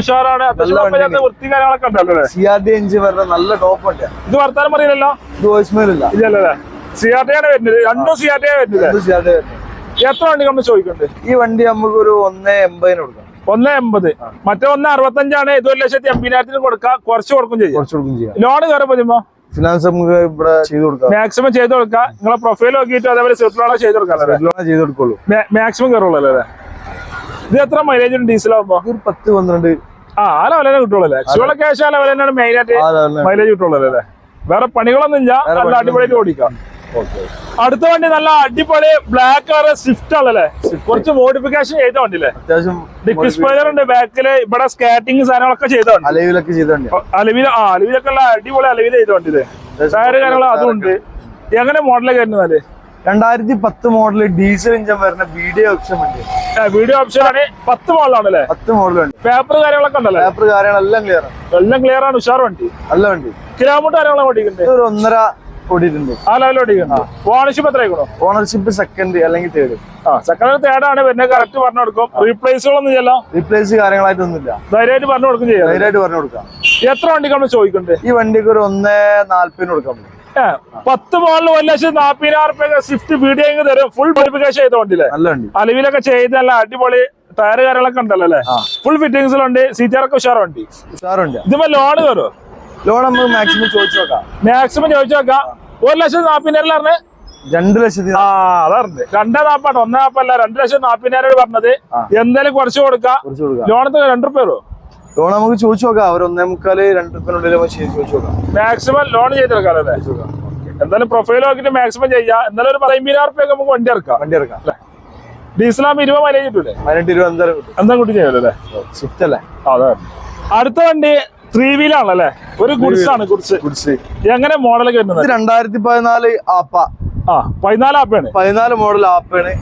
ഉഷാറാണ്. അത്യാവശ്യം നല്ല കുഴപ്പമില്ലാത്ത വൃത്തി കാര്യങ്ങളൊക്കെ ഉണ്ടല്ലോ അല്ലേ? സി ആർ ഡി എഞ്ചിൻ വരുന്ന നല്ല ടോപ്പ് വണ്ടിയാണ് ഇത് വർത്താനം പറയില്ലല്ലോ ഇത് വോയിസ്മെയിൽ ഇല്ല. ഇല്ലല്ലേ സി ആർ ടി ആണ് വരുന്നത്. രണ്ടും സി ആർ ടി ആണ് വരുന്നത് ഇത് സി ആർ ഡി വരുന്നത്. എത്ര വണ്ടി നമ്മൾ ചോദിക്കുന്നുണ്ട്? ഈ വണ്ടി നമുക്ക് ഒരു ഒന്നേ എൺപതിന് കൊടുക്കാം. ഒന്ന് എൺപത്. മറ്റേ ഒന്ന് അറുപത്തഞ്ചാണ്. ഇത് ഒരു ലക്ഷത്തി എൺപതിനായിരത്തിന് കൊടുക്കാം. കുറച്ച് കൊടുക്കും ചെയ്യും. കുറച്ച് കൊടുക്കും ചെയ്യാം. ലോൺ കയറി പറ്റുമ്പോ ഫിനാൻസ് നമുക്ക് ഇവിടെ ചെയ്ത് കൊടുക്കാം. മാക്സിമം ചെയ്ത് കൊടുക്കാം. നിങ്ങളെ പ്രൊഫൈൽ നോക്കിയിട്ട് അതേപോലെ സെറ്റിലാണ് ചെയ്ത് കൊടുക്കാം ചെയ്ത് കൊടുക്കുള്ളൂ. മാക്സിമം കയറുള്ളൂ അല്ലേ? ഇത് എത്ര മൈലേജ് ഉണ്ട് ഡീസൽ ആവുമ്പോ? ഒരു പത്ത് പന്ത്രണ്ട്. ആ ആ ലെവലെ കിട്ടുള്ളൂ അല്ലേ? എക്സ്ട്രോളെ ക്യാഷ് ആ ലെവൽ തന്നെയാണ് മെയിൻ ആയിട്ട് ആ ലെവലിന് മൈലേജ് കിട്ടുള്ളൂ അല്ലേ? വേറെ പണികളൊന്നും ഇല്ല. നല്ല അടിപൊളിയായിട്ട് ഓടിക്കാം. അടുത്ത വണ്ടി നല്ല അടിപൊളി ബ്ലാക്ക് കളർ സ്വിഫ്റ്റ് ആണല്ലേ കുറച്ച് മോഡിഫിക്കേഷൻ ചെയ്ത വണ്ടിയില്ലേ അത്യാവശ്യം ഉണ്ട്. ബാക്കിൽ ഇവിടെ സ്കാറ്റിംഗ് സാധനങ്ങളൊക്കെ ചെയ്ത വണ്ടി. അലവിലൊക്കെ അലവിൽ ആ അലവിലൊക്കെ ഉള്ള അടിപൊളി അലവിൽ ചെയ്ത വണ്ടിയില്ലേ ടയർ കാര്യങ്ങൾ അതും ഉണ്ട്. എങ്ങനെ മോഡലൊക്കെ വരുന്നതല്ലേ രണ്ടായിരത്തി പത്ത് മോഡൽ ഡീസൽ ഇഞ്ചൻ വരുന്ന വീഡിയോ ഓപ്ഷൻ ഉണ്ട്. വീഡിയോ ഓപ്ഷൻ ആണ്. പത്ത് മോഡലാണല്ലേ പത്ത് മോഡലുണ്ട് പേപ്പർ കാര്യങ്ങളൊക്കെ ഉണ്ടല്ലോ? പേപ്പർ കാര്യങ്ങളെല്ലാം ക്ലിയർ ആണ്. എല്ലാം ക്ലിയർ ആണ് ഉഷാർ വണ്ടി. നല്ല വണ്ടി. കിലോമീറ്റർ കാര്യങ്ങളൊക്കെ ഓടിക്കുന്നുണ്ട് ഒരു ഒന്നര ഓടിയിട്ടുണ്ട്. ആ ലെവലിൽ ഓടിക്കുന്നുണ്ട് ഓണർഷിപ്പ് എത്ര ആയിക്കണോ ഓണർഷിപ്പ് സെക്കൻഡ് അല്ലെങ്കിൽ തേർഡ് ആ സെക്കൻഡ് ആണ് പിന്നെ കറക്റ്റ് പറഞ്ഞു കൊടുക്കും. റീപ്ലേസുകളൊന്നും ചെയ്യല്ലോ. റീപ്ലേസ് കാര്യങ്ങളായിട്ടൊന്നുമില്ല ധൈര്യമായിട്ട് പറഞ്ഞു കൊടുക്കും ചെയ്യാം. ധൈര്യമായിട്ട് പറഞ്ഞു കൊടുക്കാം. എത്ര വണ്ടിക്കാണ് ചോദിക്കുന്നുണ്ട് ഈ വണ്ടിക്ക് ഒരു ഒന്നേ നാല്പതിന് കൊടുക്കാൻ പറ്റും. പത്ത് മോളിൽ ഒരു നാപ്പതിനായിരം റുപ്യ സ്വിഫ്റ്റ് വീഡിയോ തരും. ഫുൾ വെരിഫിക്കേഷൻ ചെയ്ത വണ്ടിയില്ലേ നല്ല വണ്ടി. അലവിലൊക്കെ ചെയ്ത് നല്ല അടിപൊളി ടയർ കാര്യങ്ങളൊക്കെ ഉണ്ടല്ലോ ഫുൾ ആ. ഫുൾ ഫിറ്റിംഗ്സിലുണ്ട് സീറ്ററൊക്കെ ഉഷാർ വണ്ടി ഉഷാറുണ്ട്. ഇതിപ്പോ ലോൺ തരും ലോൺ നമുക്ക് മാക്സിമം ചോദിച്ചു നോക്കാം. മാക്സിമം ചോദിച്ചു നോക്കാം. ഒരു ലക്ഷം നാപ്പതിനായിരം പറഞ്ഞ്? രണ്ടു ലക്ഷത്തി ആ അതറിഞ്ഞ് രണ്ടേ നാപ്പാട്ടോ? ഒന്നേ നാപ്പല്ല രണ്ടു ലക്ഷം നാപ്പതിനായിരം പറഞ്ഞത്. എന്തായാലും കുറച്ച് കൊടുക്കാം. ലോണത്തിന് രണ്ടു വരും ലോൺ നമുക്ക് ചോദിച്ചു നോക്കാം. ഒരു ഒന്നേ മുക്കാൽ രണ്ട് റുപ്യനുള്ളിൽ നമുക്ക് ചെയ്ത് ചോദിച്ചു നോക്കാം. മാക്സിമം ലോൺ ചെയ്തെടുക്കാം അല്ലേ? എന്തായാലും പ്രൊഫൈൽ നോക്കിട്ട് മാക്സിമം ചെയ്യാം. എന്നാലും ഒരു പതിമൂന്നായിരം റുപ്യ നമുക്ക് വണ്ടി ഇറക്കാം വണ്ടി ഇറക്കാം ഡീസലാകുമ്പോൾ ഇരുപത് മൈലേജ് കിട്ടൂലേ? പതിനെട്ട് ഇരുപത് എന്താ കിട്ടും. എന്താ കുട്ടി അല്ലേ? സ്വിഫ്റ്റ് അല്ലേ? അതെ അടുത്ത വണ്ടി ത്രീ വീലാണല്ലേ ഒരു ഗുഡ്സ് ആണ് ഗുഡ്സ്. ഗുഡ്സ്. എങ്ങനെ മോഡലൊക്കെ വരുന്നത്? രണ്ടായിരത്തി പതിനാല് ആപ്പ. പതിനാല് ആപ്പാണ് പതിനാല് മോഡൽ ആപ്പാണ്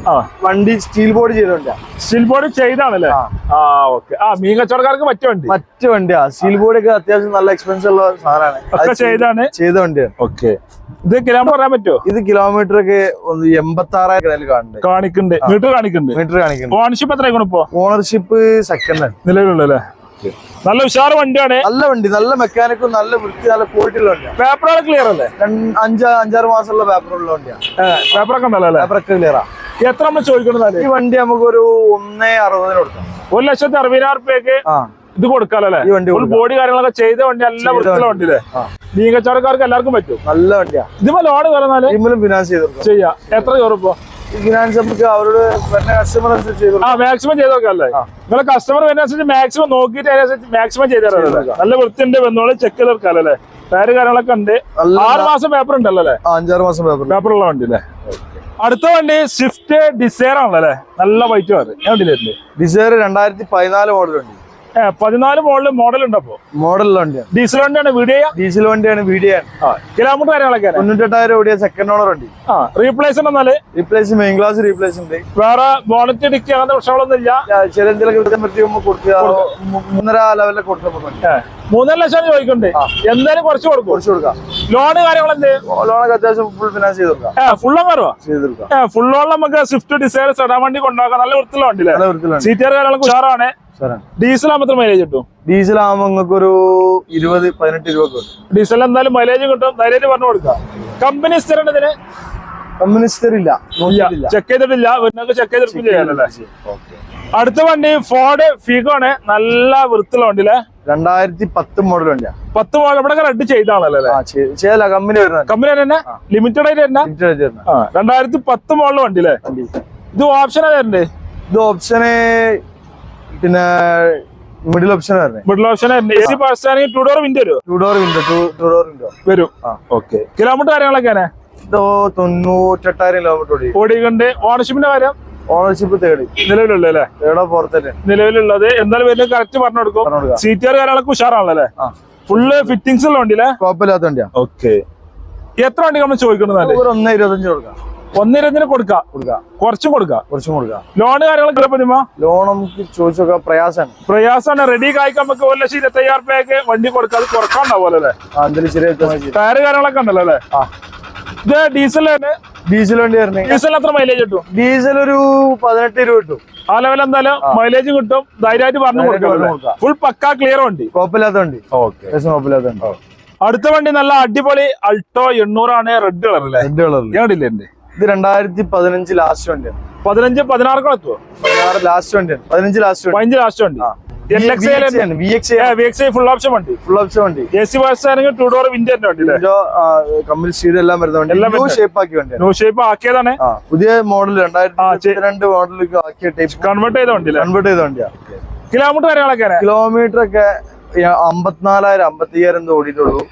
വണ്ടി സ്റ്റീൽ ബോഡി ചെയ്തോണ്ട. സ്റ്റീൽ ബോഡി ചെയ്താണല്ലേ? ആ. ഓക്കെ ആ മീൻ കച്ചവടക്കാർക്ക് മറ്റു വണ്ടി. മറ്റു വണ്ടിയാ. സ്റ്റീൽ ബോഡി ഒക്കെ അത്യാവശ്യം നല്ല എക്സ്പെൻസ് ഉള്ള സാധനമാണ്. ഒക്കെ ചെയ്താണ് ചെയ്ത വണ്ടിയാണ് ഓക്കെ ഇത് കിലോമീറ്റർ പറയാൻ പറ്റുമോ ഇത് കിലോമീറ്റർ ഒക്കെ എൺപത്തി ആറായിരം കാണിക്കുന്നുണ്ട്. മീറ്റർ കാണിക്കുന്നുണ്ട്. മീറ്റർ കാണിക്കുന്നു ഓണർഷിപ്പ് എത്രയാണ് ഇപ്പോ? ഓണർഷിപ്പ് സെക്കൻഡ് ആണ്. നിലവിലുള്ളല്ലേ നല്ല ഉഷാറ് വണ്ടിയാണ്. നല്ല വണ്ടി നല്ല മെക്കാനിക്കും നല്ല വൃത്തി നല്ല ക്വാളിറ്റി ഉള്ള വണ്ടിയാണ് പേപ്പറുകൾ ക്ലിയർ അല്ലേ? അഞ്ച് അഞ്ചാറ് മാസമുള്ള പേപ്പർ ഉള്ള വണ്ടിയാണ് പേപ്പറൊക്കെ ഉണ്ടല്ലോ അല്ലേ? ക്ലിയർ ആ. ക്ലിയറാ എത്ര നമ്മൾ ചോദിക്കണം ഈ വണ്ടി നമുക്ക് ഒരു ഒന്നേ അറുപതിന് കൊടുക്കാം. ഒരു ലക്ഷത്തി അറുപതിനായിരം റുപ്യക്ക് ആ. ഇത് കൊടുക്കാലോ അല്ലേ? ഈ വണ്ടി ഫുൾ ബോഡി കാര്യങ്ങളൊക്കെ ചെയ്ത വണ്ടി നല്ല വൃത്തിയുള്ള വണ്ടി. അല്ലേ കച്ചവടക്കാർക്ക് എല്ലാവർക്കും പറ്റും. നല്ല വണ്ടിയാ. ഇതിപ്പോ ലോൺ പറഞ്ഞാലും ഫിനാൻസ് ചെയ്ത് ചെയ്യാം. എത്ര കയറിപ്പോ ഈ ഫിനാൻസ് നമുക്ക് അവരോട് വരുന്ന കസ്റ്റമർ അനുസരിച്ച് ആ മാക്സിമം ചെയ്ത് നോക്കാല്ലേ. നിങ്ങളെ കസ്റ്റമർ വരുന്നതനുസരിച്ച് മാക്സിമം നോക്കിയിട്ട് അതിനനുസരിച്ച് മാക്സിമം ചെയ്ത് തരാം നല്ല വൃത്തിയുണ്ട് വന്നോളെ ചെക്ക് വെക്കാലോ അല്ലേ? ടയർ കാര്യങ്ങളൊക്കെ ഉണ്ട്. ആറ് മാസം പേപ്പർ ഉണ്ടല്ലോ അല്ലേ? അഞ്ചാറ് മാസം പേപ്പർ പേപ്പറുള്ള വണ്ടി അല്ലേ? അടുത്ത വണ്ടി സ്വിഫ്റ്റ് ഡിസൈർ ആണല്ലോ അല്ലേ? നല്ല വൈറ്റ് കളർ ഞാൻ വണ്ടിയില്ലേ ഡിസയർ രണ്ടായിരത്തി പതിനാല് മോഡലുണ്ട് പതിനാല് മോഡൽ മോഡൽ ഉണ്ട് അപ്പോ മോഡലുള്ള ഡീസൽ വണ്ടിയാണ് വീഡിയ ഡീസൽ വണ്ടിയാണ് വീഡിയ കിലോമീറ്റർ കാര്യങ്ങളൊക്കെ തൊണ്ണൂറ്റെട്ടായിരം ഓടിയ സെക്കൻഡ് ഓണർ വണ്ടി. ആ റീപ്ലേസ് എന്നാൽ? റീപ്ലേസ് മെയിൻ ഗ്ലാസ് റീപ്ലേസ് ഉണ്ട്. വേറെ ബോണറ്റ് ഡിക്കി അങ്ങനത്തെ പ്രശ്നങ്ങളൊന്നും ഇല്ല? ചില എന്തെങ്കിലും കൊടുക്കുക മൂന്നര ലെവലിൽ കൊടുത്തപ്പോ മൂന്നര ലക്ഷം ചോദിക്കണ്ടേ എന്തായാലും കുറച്ച് കൊടുക്കും. കുറച്ച് കൊടുക്കാം. ലോണ് കാര്യങ്ങളെന്ത്? ലോണൊക്കെ അത്യാവശ്യം ഫുൾ ഫിനാൻസ് ചെയ്ത് കൊടുക്കാം. ഫുൾ വരുവാ ചെയ്ത് കൊടുക്കാം. ഫുൾ ലോൺ നമുക്ക് സ്വിഫ്റ്റ് ഡിസൈർ സെഡാ വണ്ടി കൊണ്ടുപോകാം. നല്ല വൃത്തിയുള്ള വണ്ടി. സീറ്റർ കാര്യങ്ങളൊക്കെ ഉഷാറാണ്. ഡീസൽ മൈലേജ് കിട്ടും? ഡീസൽ ആകുമ്പോൾ നിങ്ങൾക്ക് ഒരു ഇരുപത് പതിനെട്ട് രൂപ ഡീസൽ എന്തായാലും മൈലേജ് കിട്ടും. ധൈര്യം പറഞ്ഞു കൊടുക്കാം കമ്പനി സ്ഥിരം ഇതിന്? ഇല്ല. നോക്കിയിട്ടില്ല. ചെക്ക് ചെയ്തിട്ടില്ല. ചെക്ക് ചെയ്തിട്ട് ചെയ്യാനല്ലേ അടുത്ത വണ്ടി ഫോർഡ് ഫിഗോ ആണ്. നല്ല വൃത്തിയുള്ള വണ്ടിയിലെ രണ്ടായിരത്തി പത്ത് മോഡൽ വണ്ടിയാ പത്ത് മോഡൽ ഇവിടെ റെഡ് ചെയ്താണല്ലേ ചെയ്തല്ല കമ്പനി വരുന്നത്. കമ്പനി തന്നെ? ലിമിറ്റഡ് ആയിട്ട് തന്നെ രണ്ടായിരത്തി പത്ത് മോഡൽ വണ്ടി അല്ലേ? ഇത് ഓപ്ഷൻ ആയിരുന്നു ഇത് ഓപ്ഷന് പിന്നെ മിഡിൽ ഓപ്ഷൻ വരുന്നത് മിഡിൽ ഓപ്ഷൻ എ സി ആണെങ്കിൽ ടു ഡോർ വിൻഡോ വരും two door window two two door window വരും ഓക്കെ കിലോമീറ്റർ കാര്യങ്ങളൊക്കെയാണ് ഇതോ തൊണ്ണൂറ്റെട്ടായിരം കിലോമീറ്റർ ഓടി. ഓടിക്കൊണ്ട് ഓണർഷിപ്പിന്റെ കാര്യം? ഓണർഷിപ്പ് തേടി. നിലവിലുള്ള അല്ലേ? തേടോ പുറത്തല്ലേ നിലവിലുള്ളത്. എന്തായാലും വലിയ കറക്റ്റ് പറഞ്ഞു കൊടുക്കും. സീറ്റുകാർ കാര്യങ്ങളൊക്കെ ഉഷാറാണല്ലേ ഫുള്ള് ഫിറ്റിംഗ്സ് ഉള്ള വണ്ടിയില്ലേ? കുഴപ്പമില്ലാത്ത വണ്ടിയാ. ഓക്കെ എത്ര വണ്ടി നമ്മൾ ചോദിക്കുന്നത് ഒന്ന് ഇരുപത്തഞ്ച് കൊടുക്കാം. ഒന്നിരത്തിന് കൊടുക്കാം. കൊടുക്കാം. കുറച്ചും കൊടുക്കാം. കുറച്ചും കൊടുക്കാം. ലോണ് കാര്യങ്ങളൊക്കെ പറ്റുമ്പോ ലോൺ നമുക്ക് ചോദിച്ചു നോക്കാം പ്രയാസമാണ് പ്രയാസമാണ് റെഡി കായ്ക്കാൻ നമുക്ക് ഒരു ലക്ഷം ഇരുപത്തി അയ്യായിരം രൂപയ്ക്ക് വണ്ടി കൊടുക്കാം അത് കുറക്കാണ്ടാവുമല്ലോ അല്ലേ? എന്തെങ്കിലും ചെയ്യും. ടയർ കാര്യങ്ങളൊക്കെ ഉണ്ടല്ലോ അല്ലേ? ആ. ഇത് ഡീസൽ തന്നെ ഡീസൽ വണ്ടി വരുന്നത്. ഡീസൽ എത്ര മൈലേജ് കിട്ടും? ഡീസൽ ഒരു പതിനെട്ട് രൂപ കിട്ടും. ആ ലെവൽ എന്തായാലും മൈലേജ് കിട്ടും. ധൈര്യമായിട്ട് പറഞ്ഞു കൊടുക്കാം. ഫുൾ പക്ക ക്ലിയർ വണ്ടി. കുഴപ്പമില്ലാത്ത വണ്ടി. ഓക്കെ കുഴപ്പമില്ലാത്ത വണ്ടി. അടുത്ത വണ്ടി നല്ല അടിപൊളി അൾട്ടോ എണ്ണൂറാണ്. റെഡ് കളർ അല്ലേ? റെഡ് കളറിൽ ഞങ്ങളില്ലേ എന്റെ ഇത് രണ്ടായിരത്തി പതിനഞ്ച് ലാസ്റ്റ് വണ്ടിയാണ് പതിനഞ്ച് പതിനാറ് എത്തുമോ പതിനാറ് ലാസ്റ്റ് വണ്ടിയാണ് പതിനഞ്ച് ലാസ്റ്റ് വണ്ടി. പതിനഞ്ച് ലാസ്റ്റ് വണ്ടി. ഫുൾ ഓപ്ഷൻ വണ്ടി. ഫുൾ ഓപ്ഷൻ വണ്ടി. A C plus two door വണ്ടി അല്ലേ? കമ്പനി സ്റ്റീൽ എല്ലാം വരുന്ന വണ്ടി. ന്യൂ ഷേപ്പ് ആക്കി വണ്ടി ന്യൂ ഷേപ്പ് ആക്കിയതാണ്. പുതിയ മോഡൽ രണ്ടായിരത്തി ആക്കിയ ടൈപ്പ് കൺവേർട്ട് ചെയ്ത വണ്ടി കൺവേർട്ട് ചെയ്ത കിലോമീറ്റർ കാര്യങ്ങളൊക്കെ കിലോമീറ്റർ ഒക്കെ അമ്പത്തിനാലായിരം അമ്പത്തി അയ്യായിരം ഓടിയിട്ടുള്ളൂ.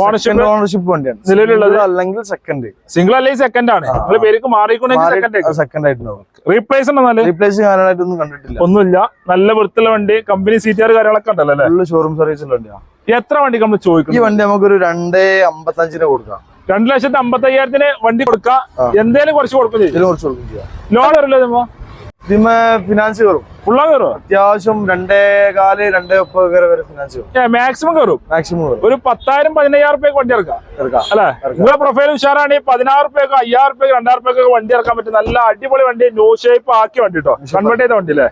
ഓണർഷിപ്പ് ഓണർഷിപ്പ് വണ്ടിയാണ്. നിലവിലുള്ളത്? അല്ലെങ്കിൽ സെക്കൻഡ് സിംഗിൾ അല്ലെങ്കിൽ സെക്കൻഡ് ആണ്. നിങ്ങൾ പേർക്ക് മാറിക്കൊണ്ടെങ്കിൽ സെക്കൻഡ് സെക്കൻഡ് ആയിട്ടുണ്ടാവും. റീപ്ലേസ് റീപ്ലേസ് കാര്യമായിട്ടൊന്നും കണ്ടിട്ടില്ല. ഒന്നുമില്ല. നല്ല വൃത്തിയുള്ള വണ്ടി കമ്പനി സീറ്റുകാർ കാര്യങ്ങളൊക്കെ ഉണ്ടല്ലോ അല്ലേ? ഷോറൂം സർവീസ് ഉള്ള വണ്ടിയാ. എത്ര വണ്ടി നമ്മൾ ചോദിക്കും ഈ വണ്ടി വണ്ടി നമുക്കൊരു രണ്ടേ അമ്പത്തഞ്ചിന് കൊടുക്കാം. രണ്ടു ലക്ഷത്തി അമ്പത്തി അയ്യായിരത്തിന് വണ്ടി കൊടുക്കാം. എന്തേലും കുറച്ച് കൊടുക്കും ലോൺ വരില്ല ഇതിമേ ഫിനാൻസ് കയറും ഫുള്ളാ കയറുമോ അത്യാവശ്യം രണ്ടേ കാൽ രണ്ടേ മുപ്പത് വരെ വരെ ഫിനാൻസ് കയറും മാക്സിമം കയറും മാക്സിമം കയറും ഒരു പത്തായിരം പതിനയ്യായിരം റുപ്യക്ക് വണ്ടി ഇറക്കാം. ഇറക്കാം. അല്ലെ? പ്രൊഫൈൽ ഉഷാറാണ് പതിനാറ് റുപ്യക്ക് അയ്യായിരം റുപ്യക്ക് രണ്ടായിരം റുപ്യക്ക് വണ്ടി ഇറക്കാൻ പറ്റും. നല്ല അടിപൊളി വണ്ടി ന്യൂ ഷേപ്പ് ആക്കി വണ്ടി കേട്ടോ കൺവേർട്ട് ചെയ്ത വണ്ടി അല്ലേ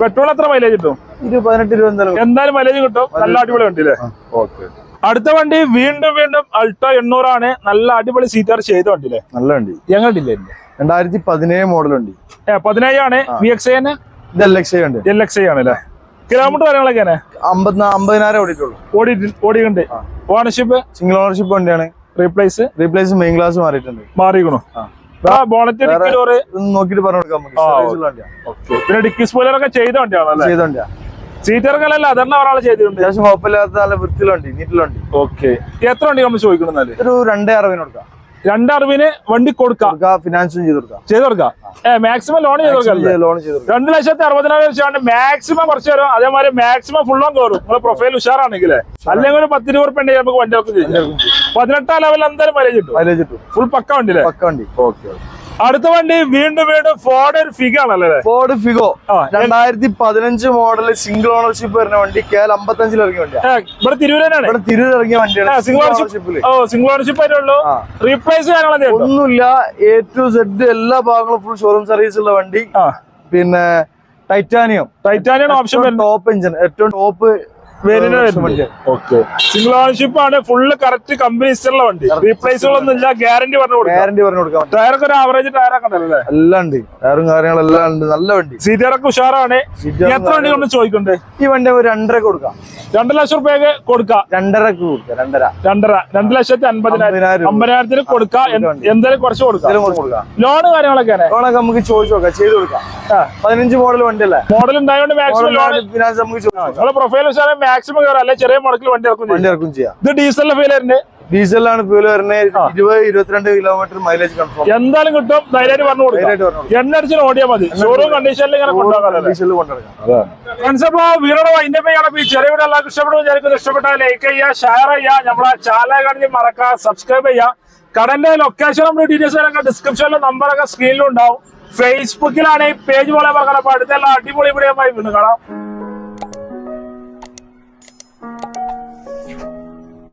പെട്രോൾ എത്ര മൈലേജ് കിട്ടും? ഇത് പതിനെട്ട് രൂപ എന്തായാലും മൈലേജ് കിട്ടും. നല്ല അടിപൊളി വണ്ടി അല്ലേ? ഓക്കെ. അടുത്ത വണ്ടി വീണ്ടും വീണ്ടും അൾട്ടോ എണ്ണൂറാണ്. നല്ല അടിപൊളി സീറ്റാർ ചെയ്ത വണ്ടി അല്ലേ? നല്ല വണ്ടി. ഞങ്ങളില്ലേ രണ്ടായിരത്തി പതിനേഴ് മോഡൽ ഉണ്ട് ഏ പതിനേഴാണ് V X I L X I ഉണ്ട്. എൽ എക്സ് ഐ ആണ് അല്ലേ? കിലോമീറ്റർ കാര്യങ്ങളൊക്കെ അമ്പത്തി അമ്പതിനായിരം ഓടിയിട്ടുള്ളൂ. ഓടി ഓടിയിട്ടുണ്ട്. ഓണർഷിപ്പ് സിംഗിൾ ഓണർഷിപ്പ് വണ്ടിയാണ്. റീപ്ലേസ് റീപ്ലേസ് മെയിൻ ക്ലാസ് മാറിയിട്ടുണ്ട്. മാറിയിരിക്കണോ. ബോണറ്റ് പറഞ്ഞു പിന്നെ ഡിക്കി സ്പോയിലർ ഒക്കെ ചെയ്ത വണ്ടിയാണോ അല്ലേ? ചെയ്ത വണ്ടിയാ. സീറ്റർക്കല്ല അതെണ്ണ ഒരാളെ ചെയ്തിട്ടുണ്ട്? അത്യാവശ്യം കുഴപ്പമില്ലാത്ത നല്ല ഓക്കെ. എത്ര വണ്ടി നമ്മൾ ചോദിക്കണമെന്നാൽ ഒരു രണ്ടേ അറുപതിന് കൊടുക്കാം. രണ്ടറിവിന് വണ്ടി കൊടുക്കാം. കൊടുക്കാം ഫിനാൻസും ചെയ്ത് കൊടുക്കാം. ചെയ്ത് കൊടുക്കാം. മാക്സിമം ലോൺ ചെയ്ത് കൊടുക്കാം ലോൺ ചെയ്ത് കൊടുക്കാം. രണ്ട് ലക്ഷത്തി അറുപതിനായിരം വെച്ചാണ് മാക്സിമം കുറച്ച് തരും അതേമാതിരി മാക്സിമം ഫുൾ ഓൺ കയറും നിങ്ങളെ പ്രൊഫൈൽ ഉഷാറാണെങ്കിൽ അല്ലെങ്കിൽ ഒരു പത്ത് രൂപ ഉണ്ടെങ്കിൽ നമുക്ക് വണ്ടി ചെയ്യാം. പതിനെട്ടാം ലെവൽ എന്തായാലും മൈലേജ് കിട്ടും. മൈലേജ് കിട്ടും. ഫുൾ പക്ക വണ്ടിയില്ലേ? പക്ക വണ്ടി. ഓക്കെ അടുത്ത വണ്ടി വീണ്ടും വീണ്ടും ഫോർഡ് ഫിഗ ആണല്ലേ ഫോർഡ് ഫിഗോ രണ്ടായിരത്തി പതിനഞ്ച് മോഡൽ സിംഗിൾ ഓണർഷിപ്പ് വരുന്ന വണ്ടി കേരള അമ്പത്തഞ്ചിൽ ഇറങ്ങിയ വണ്ടിയാണ് ഇവിടെ തിരൂരാണ് ഇവിടെ തിരൂർ ഇറങ്ങിയ വണ്ടിയാണ് സിംഗിൾ ഓണർഷിപ്പിൽ ഓണർഷിപ്പിൽ ഓ സിംഗിൾ ഓണർഷിപ്പ് ആയിട്ടുള്ളൂ. റീപ്ലേസ് ഒന്നുമില്ല എ ടു സെഡ് എല്ലാ ഭാഗങ്ങളും ഫുൾ ഷോറൂം സർവീസ് ഉള്ള വണ്ടി. പിന്നെ titanium titanium option top engine ഏറ്റവും ടോപ്പ് സിംഗിൾ ഓണർഷിപ്പ് ആണ് ഫുള്ള് കറക്റ്റ് കമ്പനി ഇഷ്ടമുള്ള വണ്ടി. റീപ്ലേസുകളൊന്നും ഇല്ല ഗ്യാരണ്ടി പറഞ്ഞു കൊടുക്കാം. ഗ്യാരണ്ടി പറഞ്ഞു കൊടുക്കാം. ടയറൊക്കെ ഒരു ആവറേജ് ടയറൊക്കെ ഉണ്ടല്ലേ എല്ലാം ഉണ്ട്. ടയറും കാര്യങ്ങളെല്ലാം ഉണ്ട്. നല്ല വണ്ടി. സീറ്ററൊക്കെ ഉഷാറാണ്. എത്ര വണ്ടി കൊണ്ട് ചോദിക്കണ്ടേ? ഈ വണ്ടി ഒരു രണ്ടര കൊടുക്കാം. രണ്ടു ലക്ഷം റുപ്യക്ക് കൊടുക്കാം. രണ്ടരക്ക് കൊടുക്കാം രണ്ടര. രണ്ടര. രണ്ട് ലക്ഷത്തി അമ്പതിനായിരം. അമ്പതിനായിരത്തിന് കൊടുക്കാം. എന്ത്- എന്തായാലും കുറച്ച് കൊടുക്കാം. ലോണ് കാര്യങ്ങളൊക്കെ ലോണൊക്കെ നമുക്ക് ചോദിച്ചു നോക്കാം. ചെയ്ത് കൊടുക്കാം. പതിനഞ്ച് മോഡൽ വണ്ടി അല്ലേ? മോഡൽ ഉണ്ടായതുകൊണ്ട് മാക്സിമം ലോൺ ഫിനാൻസ് നമുക്ക് പ്രൊഫൈൽ. മാക്സിമം കയറാം. അല്ലെ ചെറിയ മുടക്കിൽ വണ്ടി ഇറക്കും വണ്ടി ഇറക്കും ചെയ്യാം. ഇത് ഡീസലിന്റെ ഫീൽ വരുന്നത് ഡീസലാണ് ഫ്യൂൽ വരുന്നത് ഇരുപത് ഇരുപത്തിരണ്ട് കിലോമീറ്റർ മൈലേജ് കൺഫേം എന്തായാലും കിട്ടും. ധൈര്യമായിട്ട് പറഞ്ഞു കൊടുക്കും. എണ്ണ അടിച്ച് ഓടിയാൽ മതി. ഷോറൂം കണ്ടീഷനിൽ ഇങ്ങനെ കൊണ്ടുപോകാം വീഡിയോ അതിന്റെ പേയാണ് ഈ ചെറിയ വീട് എല്ലാവർക്കും ഇഷ്ടപ്പെടും വിചാരിക്കുന്നു. ഇഷ്ടപ്പെട്ടാൽ ലൈക്ക് ചെയ്യുക ഷെയർ ചെയ്യുക. നമ്മളെ ചാനൽ കണ്ടി മറക്കുക സബ്സ്ക്രൈബ് ചെയ്യുക. കടന്റെ ലൊക്കേഷൻ നമ്മുടെ ഡീറ്റെയിൽസ് ഡിസ്ക്രിപ്ഷനിലും നമ്പറൊക്കെ സ്ക്രീനിലും ഉണ്ടാവും. ഫേസ്ബുക്കിലാണ് ഈ പേജ് പോലെ പറഞ്ഞപ്പോൾ അടുത്തുള്ള അടിപൊളി വീഡിയോ വീണ്ടും കാണാം.